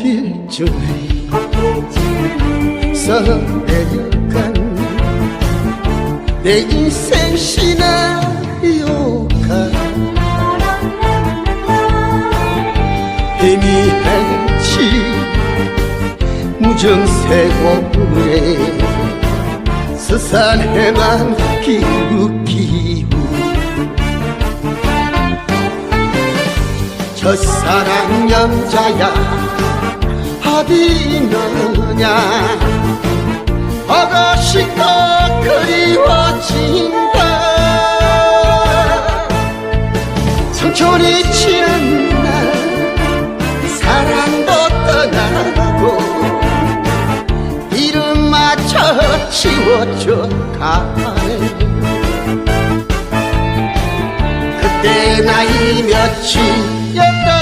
꽃필중을 써내려간 내 인생 시나리오가 희미했지 무정세고물에 스산해만 기웃기웃. 첫사랑 남자야 어디 너냐? 보고 싶고 그리워진다. 청춘이 지는 날 사랑도 떠나고 이름 맞춰 지워져 가네 그때 나이 몇이었던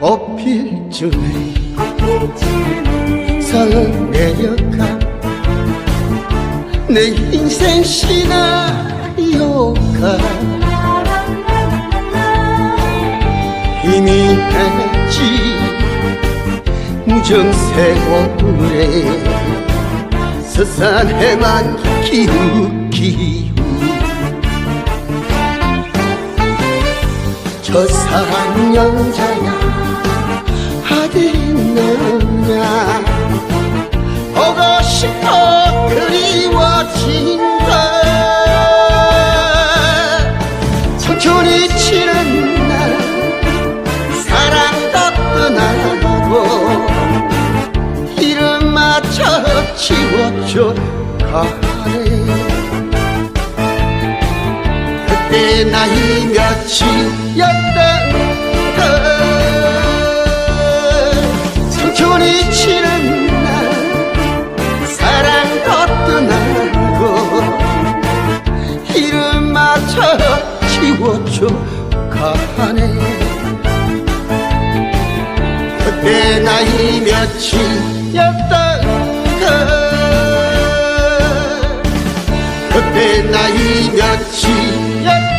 꽃필 중에 성은 내려가 내 인생 시나리오가 힘이 했지. 무정세고물에 서산해만 기웃기웃 저 사랑 여자야 어디 있느냐? 보고 싶어 그리워진다 청춘이 치는 날 사랑도 떠나고 이름 맞춰 지워져 가네 그때 나이 몇이었던 그 청춘이 치는 날 사랑도 떠나고 이름 맞춰 지워져 가네 그때 나이 몇이었던 그 그때 나이 몇이었던